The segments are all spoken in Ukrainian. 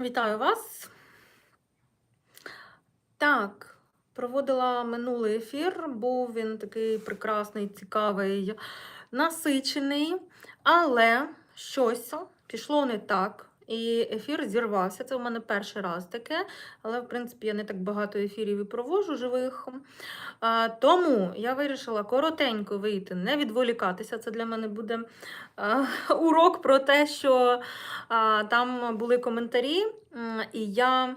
Вітаю вас. Так, проводила минулий ефір, був він такий прекрасний, цікавий, насичений, але щось пішло не так. І ефір зірвався. Це у мене перший раз таке, але в принципі я не так багато ефірів і провожу живих. Тому я вирішила коротенько вийти, не відволікатися. Це для мене буде урок про те, що там були коментарі, і я.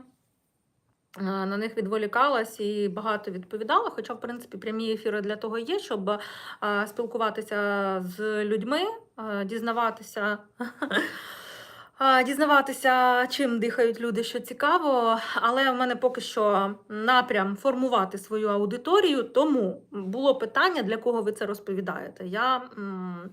На них відволікалась і багато відповідала. Хоча, в принципі, прямі ефіри для того є, щоб спілкуватися з людьми, дізнаватися Дізнаватися, чим дихають люди, що цікаво, але в мене поки що напрям формувати свою аудиторію, тому було питання, для кого ви це розповідаєте. Я м,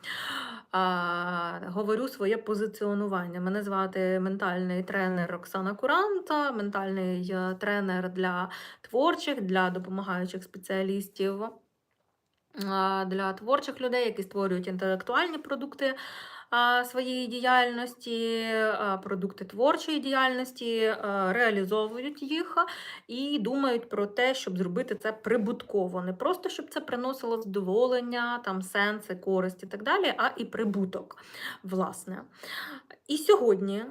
а, говорю своє позиціонування. Мене звати ментальний тренер Оксана Куранта, ментальний е, тренер для творчих, для допомагаючих спеціалістів. Для творчих людей, які створюють інтелектуальні продукти своєї діяльності, продукти творчої діяльності, реалізовують їх і думають про те, щоб зробити це прибутково. Не просто щоб це приносило задоволення, там сенси, користь і так далі, а і прибуток. власне. І сьогодні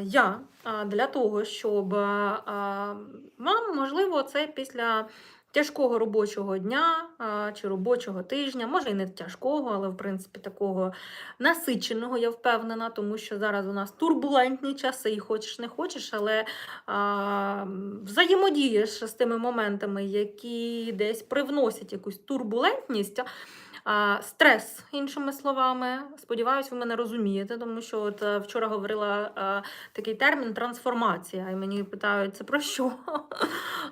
я для того, щоб вам, можливо, це після тяжкого робочого дня чи робочого тижня, може і не тяжкого, але в принципі такого насиченого, я впевнена, тому що зараз у нас турбулентні часи, і хочеш не хочеш, але а, взаємодієш з тими моментами, які десь привносять якусь турбулентність. Стрес, іншими словами, сподіваюся, ви мене розумієте, тому що от е, вчора говорила такий термін трансформація, і мені питають, це про що?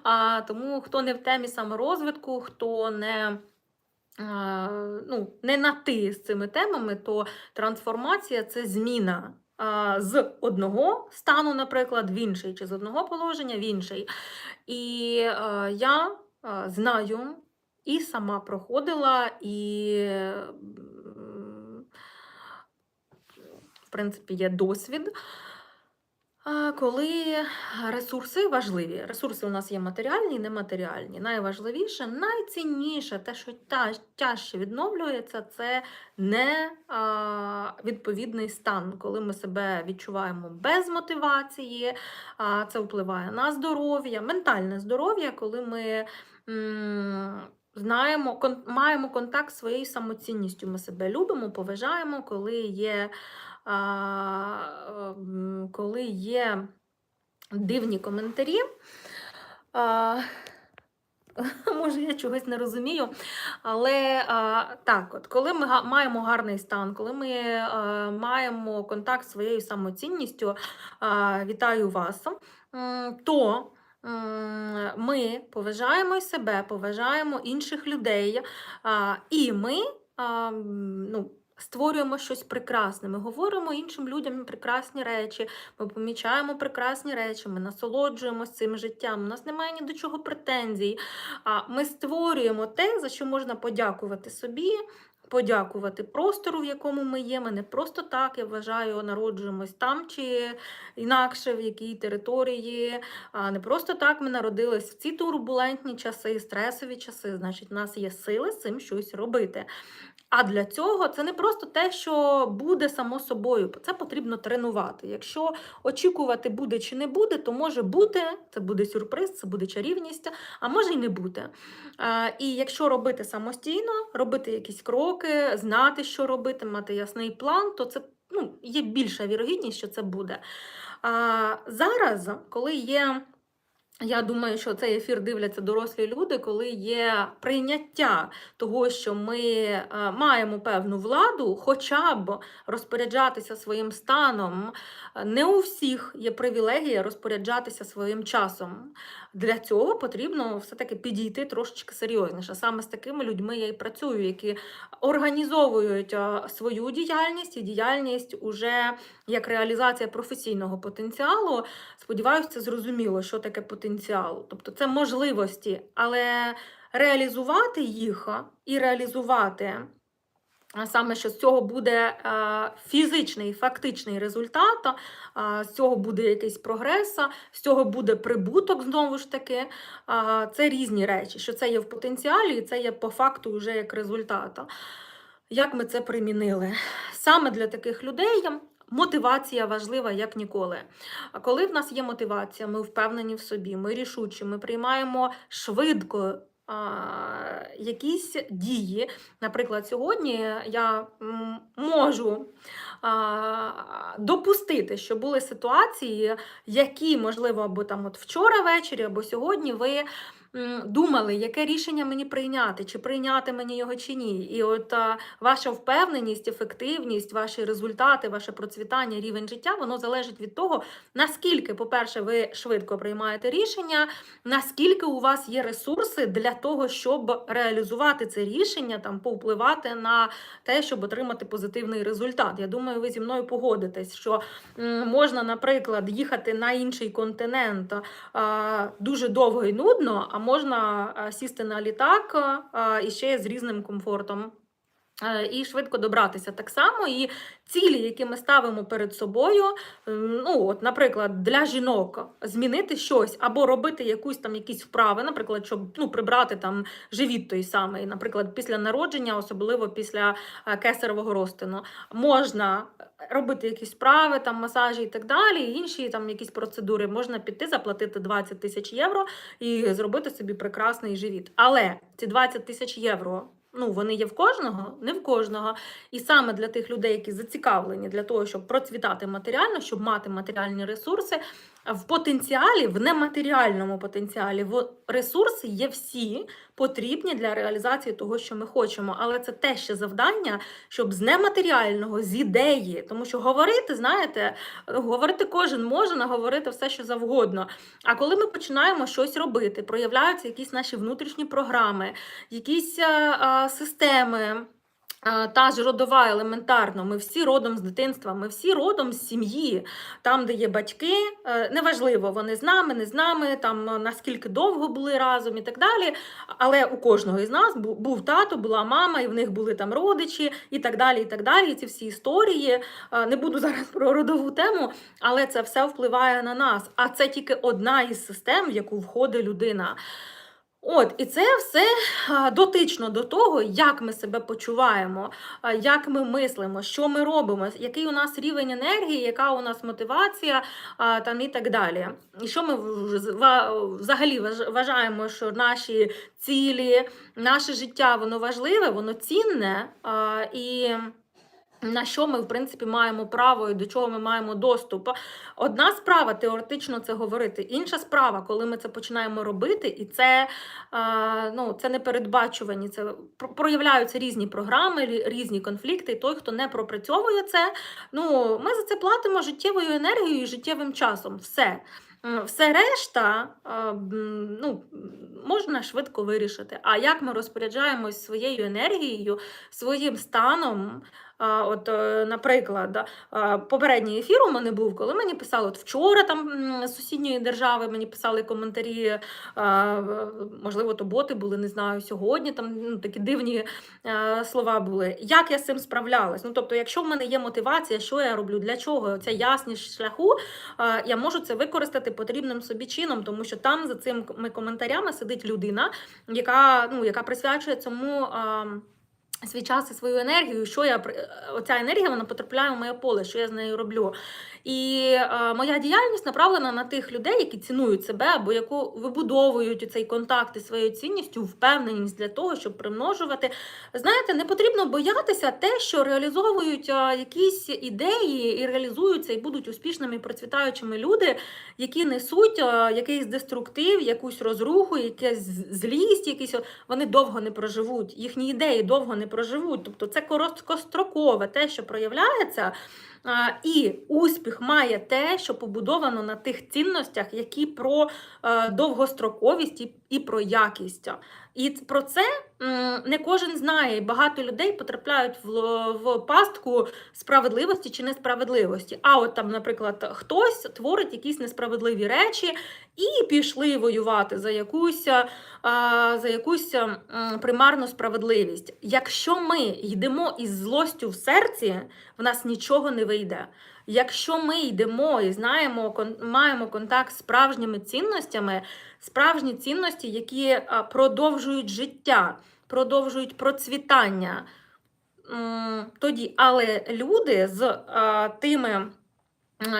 А, Тому хто не в темі саморозвитку, хто не а, ну, не на ти з цими темами, то трансформація це зміна. З одного стану, наприклад, в інший, чи з одного положення в інший. І е, я е, знаю і сама проходила, і, в принципі, є досвід. Коли ресурси важливі, ресурси у нас є матеріальні і нематеріальні. Найважливіше, найцінніше, те, що тяжче відновлюється, це не відповідний стан, коли ми себе відчуваємо без мотивації, це впливає на здоров'я, ментальне здоров'я, коли ми. Знаємо, кон, маємо контакт з своєю самоцінністю. Ми себе любимо, поважаємо, коли є коли є дивні коментарі. Може, я чогось не розумію. Але а, так, от, коли ми маємо гарний стан, коли ми а, маємо контакт з своєю самоцінністю, а, вітаю вас, то ми поважаємо себе, поважаємо інших людей, і ми ну, створюємо щось прекрасне. Ми говоримо іншим людям прекрасні речі, ми помічаємо прекрасні речі, ми насолоджуємося цим життям. У нас немає ні до чого претензій. Ми створюємо те, за що можна подякувати собі. Подякувати простору, в якому ми є. Ми не просто так, я вважаю, народжуємось там чи інакше, в якій території. А не просто так ми народились в ці турбулентні часи, стресові часи. Значить, у нас є сили з цим щось робити. А для цього це не просто те, що буде само собою, це потрібно тренувати. Якщо очікувати буде чи не буде, то може бути, це буде сюрприз, це буде чарівність, а може й не бути. І якщо робити самостійно, робити якісь кроки, знати, що робити, мати ясний план, то це ну, є більша вірогідність, що це буде. Зараз, коли є. Я думаю, що цей ефір дивляться дорослі люди, коли є прийняття того, що ми е, маємо певну владу, хоча б розпоряджатися своїм станом. Не у всіх є привілегія розпоряджатися своїм часом. Для цього потрібно все-таки підійти трошечки серйозніше. Саме з такими людьми я і працюю, які організовують свою діяльність і діяльність уже як реалізація професійного потенціалу. Сподіваюся, це зрозуміло, що таке потенціал. Тобто це можливості, але реалізувати їх і реалізувати саме, що з цього буде фізичний, фактичний результат, з цього буде якийсь прогрес, з цього буде прибуток знову ж таки. Це різні речі, що це є в потенціалі, і це є по факту вже як результат. Як ми це примінили? Саме для таких людей мотивація важлива як ніколи. А коли в нас є мотивація, ми впевнені в собі, ми рішучі, ми приймаємо швидко. Якісь дії. Наприклад, сьогодні я можу допустити, що були ситуації, які, можливо, або там от вчора ввечері, або сьогодні ви думали, яке рішення мені прийняти, чи прийняти мені його чи ні. І от а, ваша впевненість, ефективність, ваші результати, ваше процвітання, рівень життя, воно залежить від того, наскільки, по-перше, ви швидко приймаєте рішення, наскільки у вас є ресурси для того, щоб реалізувати це рішення, там повпливати на те, щоб отримати позитивний результат. Я думаю, ви зі мною погодитесь, що можна, наприклад, їхати на інший континент дуже довго і нудно, а можна сісти на літак і ще з різним комфортом. Е, І швидко добратися так само. І цілі, які ми ставимо перед собою, ну от, наприклад, для жінок змінити щось або робити якусь там якісь вправи, наприклад, щоб ну, прибрати там живіт той самий, наприклад, після народження, особливо після е, кесаревого розтину, можна робити якісь вправи, там масажі і так далі, і інші там якісь процедури. Можна піти, заплатити 20 тисяч євро і зробити собі прекрасний живіт. Але ці 20 тисяч євро. Ну, вони є в кожного, не в кожного. І саме для тих людей, які зацікавлені для того, щоб процвітати матеріально, щоб мати матеріальні ресурси, в потенціалі, в нематеріальному потенціалі, в ресурси є всі потрібні для реалізації того, що ми хочемо. Але це те ще завдання, щоб з нематеріального, з ідеї, тому що говорити, знаєте, говорити кожен може, наговорити все, що завгодно. А коли ми починаємо щось робити, проявляються якісь наші внутрішні програми, якісь а, а, системи. Та ж родова елементарно, ми всі родом з дитинства, ми всі родом з сім'ї, там, де є батьки, е, неважливо, вони з нами, не з нами, там е, наскільки довго були разом і так далі. Але у кожного із нас бу- був тато, була мама, і в них були там родичі, і так далі. І так далі. І ці всі історії. е, Не буду зараз про родову тему, але це все впливає на нас. А це тільки одна із систем, в яку входить людина. От, і це все дотично до того, як ми себе почуваємо, як ми мислимо, що ми робимо, який у нас рівень енергії, яка у нас мотивація там і так далі. І що ми взагалі важ- вважаємо, що наші цілі, наше життя воно важливе, воно цінне. І на що ми, в принципі, маємо право і до чого ми маємо доступ. Одна справа теоретично це говорити, інша справа, коли ми це починаємо робити, і це, ну, це непередбачувані, це проявляються різні програми, різні конфлікти. І той, хто не пропрацьовує це, ну, ми за це платимо життєвою енергією і життєвим часом. Все. Все решта ну, можна швидко вирішити. А як ми розпоряджаємось своєю енергією, своїм станом? От, е, наприклад, попередній ефір у мене був, коли мені писали, от вчора там сусідньої держави мені писали коментарі, можливо, то боти були, не знаю, сьогодні там ну, такі дивні е, слова були. Як я з цим справлялась? Ну, тобто, якщо в мене є мотивація, що я роблю, для чого ця ясність шляху, е, я можу це використати потрібним собі чином, тому що там за цими коментарями сидить людина, яка, ну, яка присвячує цьому. Свій час і свою енергію, що я оця енергія вона потрапляє в моє поле, що я з нею роблю. І е, моя діяльність направлена на тих людей, які цінують себе або яку вибудовують цей контакт із своєю цінністю, впевненість для того, щоб примножувати. Знаєте, не потрібно боятися те, що реалізовують якісь ідеї і реалізуються, і будуть успішними і процвітаючими люди, які несуть якийсь деструктив, якусь розруху, якась злість, якісь вони довго не проживуть, їхні ідеї довго не проживуть. Тобто це короткострокове те, що проявляється. І успіх має те, що побудовано на тих цінностях, які про е, довгостроковість і, про якість. І про це не кожен знає. І багато людей потрапляють в, в пастку справедливості чи несправедливості. А от там, наприклад, хтось творить якісь несправедливі речі і пішли воювати за якусь, за якусь примарну справедливість. Якщо ми йдемо із злостю в серці, в нас нічого не вийде. Якщо ми йдемо і знаємо, маємо контакт з справжніми цінностями, справжні цінності, які продовжують життя, продовжують процвітання. Тоді, але люди з тими,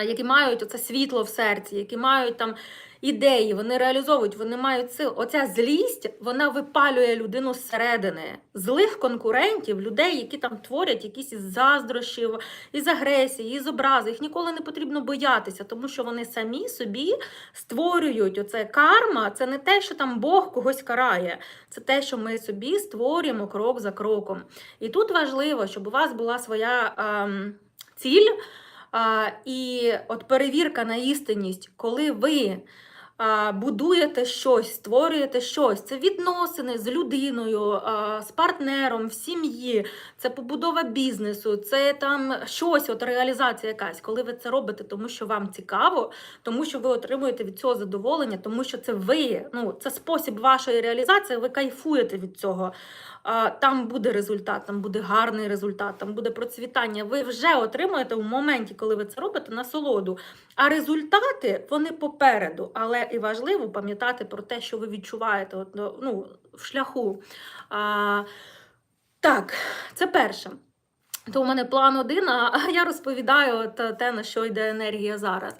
які мають оце світло в серці, які мають там ідеї, вони реалізовують, вони мають сил. Оця злість вона випалює людину зсередини. Злих конкурентів, людей, які там творять якісь із заздрощів, із агресії, із образи. Їх ніколи не потрібно боятися, тому що вони самі собі створюють оце карма. Це не те, що там Бог когось карає, це те, що ми собі створюємо крок за кроком. І тут важливо, щоб у вас була своя ем, ціль. А, і от перевірка на істинність, коли ви будуєте щось, створюєте щось, це відносини з людиною, з партнером, в сім'ї, це побудова бізнесу, це там щось, от реалізація якась. Коли ви це робите, тому що вам цікаво, тому що ви отримуєте від цього задоволення, тому що це ви, ну це спосіб вашої реалізації, ви кайфуєте від цього. Там буде результат, там буде гарний результат, там буде процвітання. Ви вже отримуєте в моменті, коли ви це робите, насолоду. А результати вони попереду. Але і важливо пам'ятати про те, що ви відчуваєте от, ну, в шляху. А, так, це перше. То у мене план один, а я розповідаю те, на що йде енергія зараз.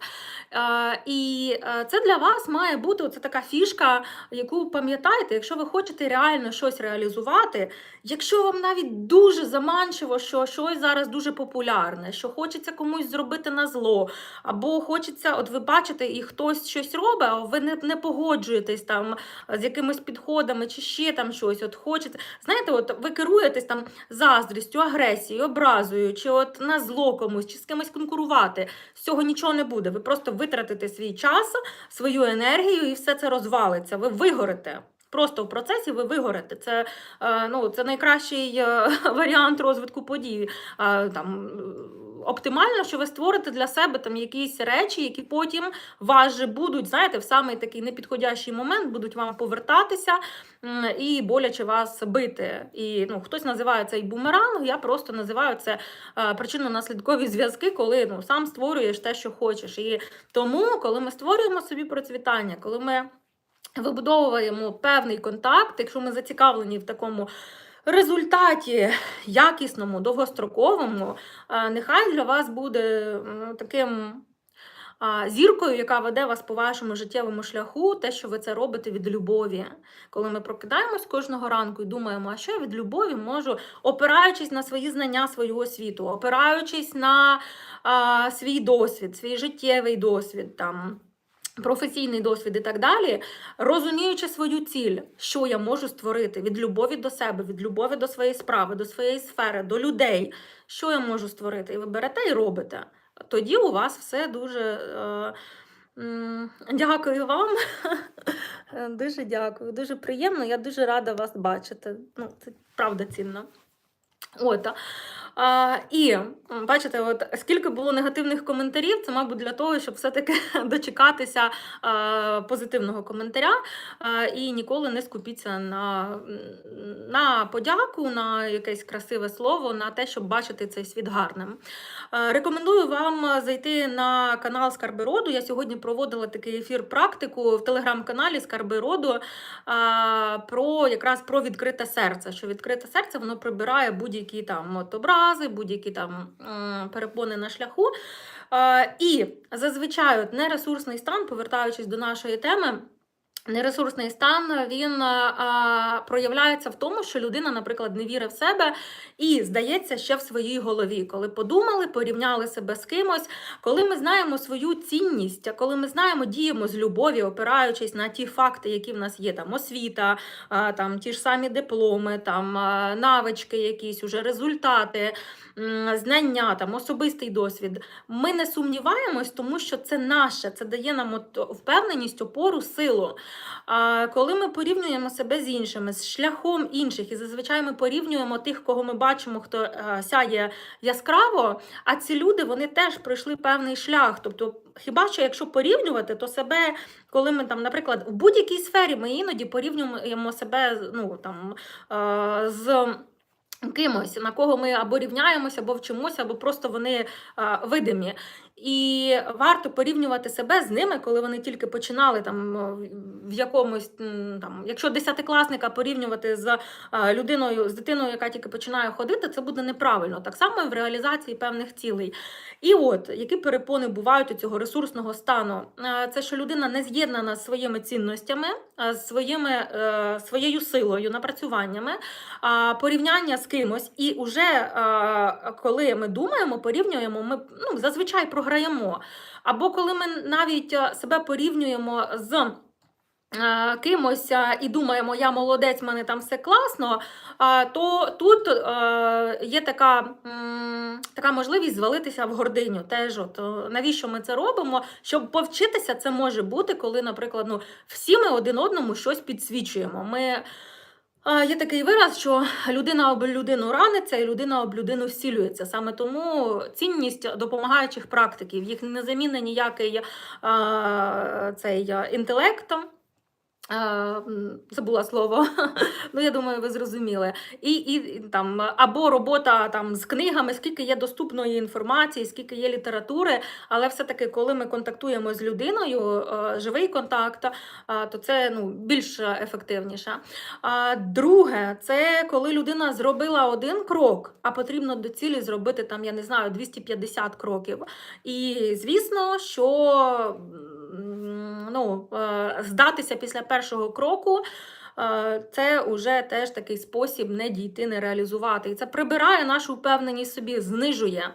Е, і е, це для вас має бути це така фішка, яку пам'ятаєте, якщо ви хочете реально щось реалізувати, якщо вам навіть дуже заманчиво, що щось зараз дуже популярне, що хочеться комусь зробити на зло, або хочеться, от ви бачите, і хтось щось робить, а ви не, не погоджуєтесь там з якимись підходами чи ще там щось. От хочете, знаєте, от ви керуєтесь там заздрістю, агресією, образою, чи от на зло комусь, чи з кимось конкурувати. З цього нічого не буде. Ви просто витратите свій час, свою енергію і все це розвалиться. Ви вигорите. Просто в процесі ви вигорите. Це, е, ну, це найкращий е, варіант розвитку подій. Е, Там, оптимально, що ви створите для себе там якісь речі, які потім вас же будуть, знаєте, в самий такий непідходящий момент будуть вам повертатися і боляче вас бити. І ну, хтось називає це і бумеранг, я просто називаю це е, причинно-наслідкові зв'язки, коли ну, сам створюєш те, що хочеш. І тому, коли ми створюємо собі процвітання, коли ми вибудовуємо певний контакт, якщо ми зацікавлені в такому результаті якісному, довгостроковому, е, нехай для вас буде таким. Зіркою, яка веде вас по вашому життєвому шляху, те, що ви це робите від любові. Коли ми прокидаємось кожного ранку і думаємо, а що я від любові можу, опираючись на свої знання, свою освіту, опираючись на а, свій досвід, свій життєвий досвід. там, професійний досвід і так далі, розуміючи свою ціль, що я можу створити від любові до себе, від любові до своєї справи, до своєї сфери, до людей, що я можу створити, і ви берете і робите. Тоді у вас все дуже. Е, Дякую вам. Дуже дякую. Дуже приємно. Я дуже рада вас бачити. Ну, це правда цінно. От. А, і бачите, от скільки було негативних коментарів, це, мабуть, для того, щоб все-таки дочекатися а, позитивного коментаря а, і ніколи не скупіться на, на подяку, на якесь красиве слово, на те, щоб бачити цей світ гарним. Е, Рекомендую вам зайти на канал Скарби Роду. Я сьогодні проводила такий ефір практику в телеграм-каналі Скарби Роду а, про якраз про відкрите серце. Що відкрите серце воно прибирає будь-які там от, образи, будь-які там перепони на шляху. Е, І зазвичай не нересурсний стан, повертаючись до нашої теми. Нересурсний стан він а, проявляється в тому, що людина, наприклад, не вірить в себе і здається ще в своїй голові, коли подумали, порівняли себе з кимось, коли ми знаємо свою цінність, коли ми знаємо, діємо з любові, опираючись на ті факти, які в нас є, там освіта, а, там ті ж самі дипломи, там навички, якісь уже результати, знання, там особистий досвід. Ми не сумніваємось, тому що це наше, це дає нам от впевненість, опору, силу. Коли ми порівнюємо себе з іншими, з шляхом інших, і зазвичай ми порівнюємо тих, кого ми бачимо, хто е, сяє яскраво, а ці люди вони теж пройшли певний шлях. Тобто, хіба що якщо порівнювати, то себе, коли ми там, наприклад, в будь-якій сфері ми іноді порівнюємо себе ну, там, е, з. Кимось, на кого ми або рівняємося, або вчимося, або просто вони а, видимі. І варто порівнювати себе з ними, коли вони тільки починали там в якомусь там, якщо десятикласника порівнювати з людиною, з дитиною, яка тільки починає ходити, це буде неправильно. Так само і в реалізації певних цілей. І от які перепони бувають у цього ресурсного стану, це що людина не з'єднана з своїми цінностями, з своїми, е, своєю силою, напрацюваннями, порівняння з кимось, і вже коли ми думаємо, порівнюємо, ми ну, зазвичай програємо. Або коли ми навіть себе порівнюємо з. Кимось і думаємо, я молодець, мене там все класно. То тут е, є така, така можливість звалитися в гординю. Теж от е, навіщо ми це робимо? Щоб повчитися, це може бути, коли, наприклад, ну, всі ми один одному щось підсвічуємо. Ми Є такий вираз, що людина об людину раниться і людина об людину всілюється. Саме тому цінність допомагаючих практиків, їх не замінить ніякий цей а, інтелект. Е, м, Забула слово, ну я думаю, ви зрозуміли. І, і там або робота там з книгами, скільки є доступної інформації, скільки є літератури, але все-таки, коли ми контактуємо з людиною, е, живий контакт, е, то це ну, більш ефективніше. Друге, це коли людина зробила один крок, а потрібно до цілі зробити там, я не знаю, 250 кроків. І звісно, що ну, е, здатися після першого кроку. Е, Це вже теж такий спосіб не дійти, не реалізувати. І це прибирає нашу впевненість собі, знижує.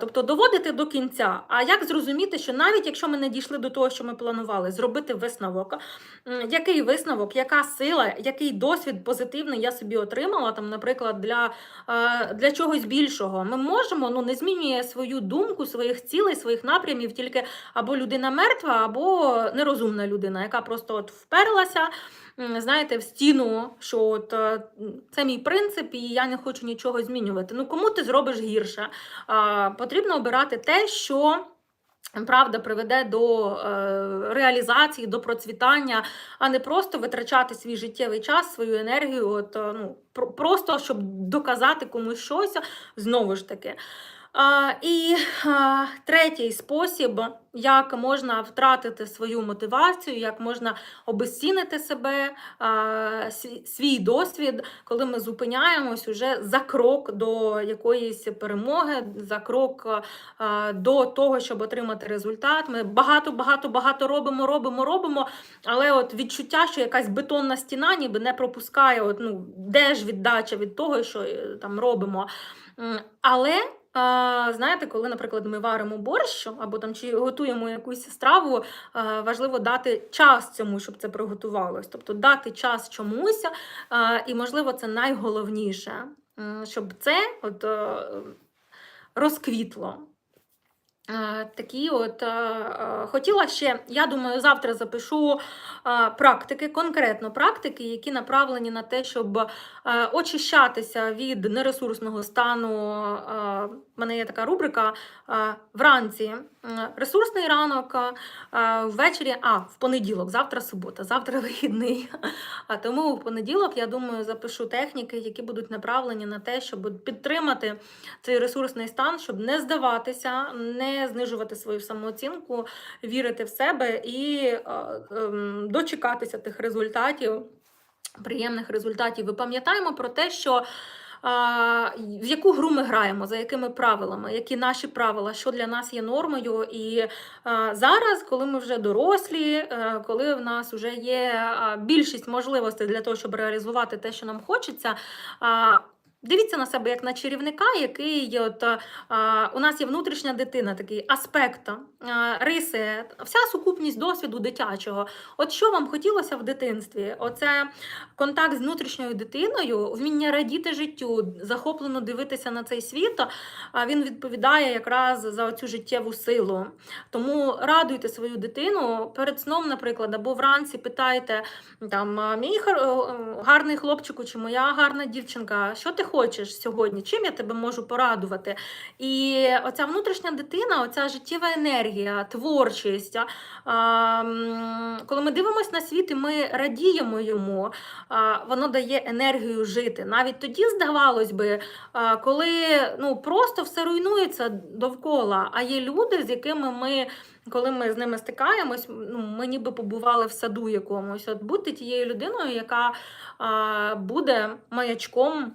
Тобто доводити до кінця. А як зрозуміти, що навіть якщо ми не дійшли до того, що ми планували, зробити висновок, який висновок, яка сила, який досвід позитивний я собі отримала, там, наприклад, для, е, для чогось більшого. Ми можемо, ну не змінює свою думку, своїх цілей, своїх напрямів, тільки або людина мертва, або нерозумна людина, яка просто от вперлася. м, Знаєте, в стіну, що от е, це мій принцип, і я не хочу нічого змінювати. Ну кому ти зробиш гірше? А, Потрібно обирати те, що. Правда, приведе до е, реалізації, до процвітання, а не просто витрачати свій життєвий час, свою енергію, от, е, ну, про- просто щоб доказати комусь щось, знову ж таки. І третій спосіб, як можна втратити свою мотивацію, як можна обезцінити себе, свій, досвід, коли ми зупиняємось уже за крок до якоїсь перемоги, за крок до того, щоб отримати результат. Ми багато, багато, багато робимо, робимо, робимо, але от відчуття, що якась бетонна стіна ніби не пропускає, от, ну, де ж віддача від того, що е, там робимо. Але знаєте, коли, наприклад, ми варимо борщ або там чи готуємо якусь страву, важливо дати час цьому, щоб це приготувалось. Тобто дати час чомусь, і можливо це найголовніше, щоб це от, е, розквітло. Е, Такі от е, е, хотіла ще, я думаю, завтра запишу практики, конкретно практики, які направлені на те, щоб очищатися від нересурсного стану. В мене є така рубрика вранці. Ресурсний ранок, ввечері, а в понеділок, завтра субота, завтра вихідний. А тому в понеділок, я думаю, запишу техніки, які будуть направлені на те, щоб підтримати цей ресурсний стан, щоб не здаватися, не знижувати свою самооцінку, вірити в себе і е, ем, дочекатися тих результатів, приємних результатів. І пам'ятаємо про те, що. В яку гру ми граємо, за якими правилами, які наші правила, що для нас є нормою. І зараз, коли ми вже дорослі, е, коли в нас вже є більшість можливостей для того, щоб реалізувати те, що нам хочеться, Дивіться на себе як на чарівника, який от, а, у нас є внутрішня дитина, такий аспект, а, риси, вся сукупність досвіду дитячого. От що вам хотілося в дитинстві? Оце контакт з внутрішньою дитиною, вміння радіти життю, захоплено дивитися на цей світ. А він відповідає якраз за цю життєву силу. Тому радуйте свою дитину перед сном, наприклад, або вранці питайте там мій гарний хлопчику чи моя гарна дівчинка, що ти хочеш сьогодні? Чим я тебе можу порадувати? І оця внутрішня дитина, оця життєва енергія, творчість. Коли ми дивимося на світ і ми радіємо йому, воно дає енергію жити. Навіть тоді здавалось би, коли ну, просто все руйнується довкола, а є люди, з якими ми. Коли ми з ними стикаємось, ну, ми ніби побували в саду якомусь. От будьте тією людиною, яка а, буде маячком.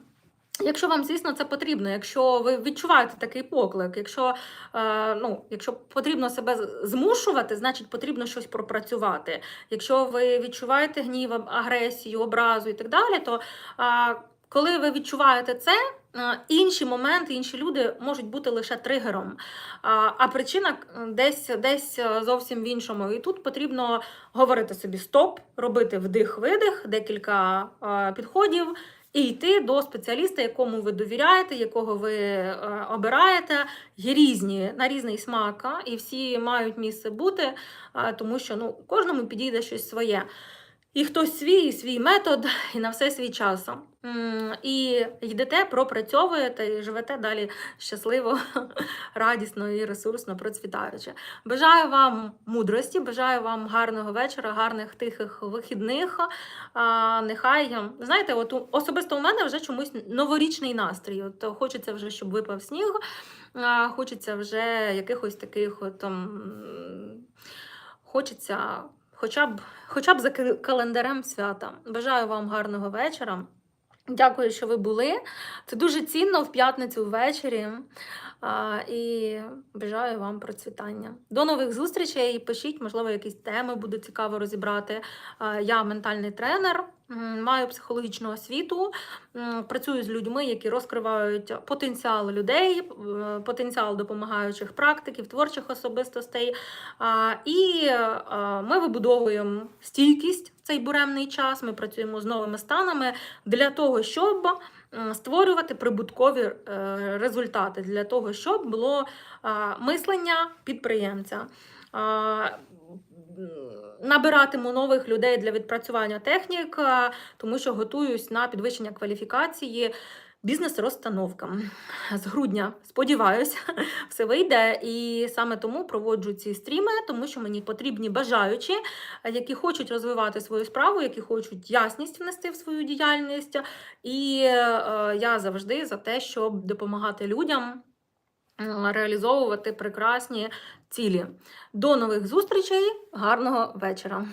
Якщо вам, звісно, це потрібно, якщо ви відчуваєте такий поклик, якщо, е, ну, якщо потрібно себе змушувати, значить потрібно щось пропрацювати. Якщо ви відчуваєте гнів, агресію, образу і так далі, то е, коли ви відчуваєте це, е, інші моменти, інші люди можуть бути лише тригером. А, причина е, десь, десь е, зовсім в іншому. І тут потрібно говорити собі стоп, робити вдих-видих, декілька підходів. І йти до спеціаліста, якому ви довіряєте, якого ви е, обираєте. Є різні на різний смак, і всі мають місце бути, тому що ну, кожному підійде щось своє. І хтось свій, і свій метод, і на все свій час. І йдете, пропрацьовуєте і живете далі щасливо, радісно і ресурсно, процвітаючи. Бажаю вам мудрості, бажаю вам гарного вечора, гарних тихих вихідних. Нехай, знаєте, от особисто у мене вже чомусь новорічний настрій. От хочеться вже, щоб випав сніг, хочеться вже якихось таких от. Хочеться хоча б, хоча б за календарем свята. Бажаю вам гарного вечора. Дякую, що ви були. Це дуже цінно в п'ятницю ввечері. І бажаю вам процвітання. До нових зустрічей. Пишіть, можливо, якісь теми буде цікаво розібрати. Я ментальний тренер, маю психологічну освіту, працюю з людьми, які розкривають потенціал людей, е, потенціал допомагаючих практиків, творчих особистостей. І е, ми вибудовуємо стійкість в цей буремний час. Ми працюємо з новими станами для того, щоб створювати прибуткові е, результати, для того, щоб було мислення підприємця. Набиратиму нових людей для відпрацювання технік, тому що готуюсь на підвищення кваліфікації бізнес-розстановкам. З грудня, сподіваюся, все вийде. І саме тому проводжу ці стріми, тому що мені потрібні бажаючі, які хочуть розвивати свою справу, які хочуть ясність внести в свою діяльність. І е, я завжди за те, щоб допомагати людям реалізовувати прекрасні цілі. До нових зустрічей, гарного вечора!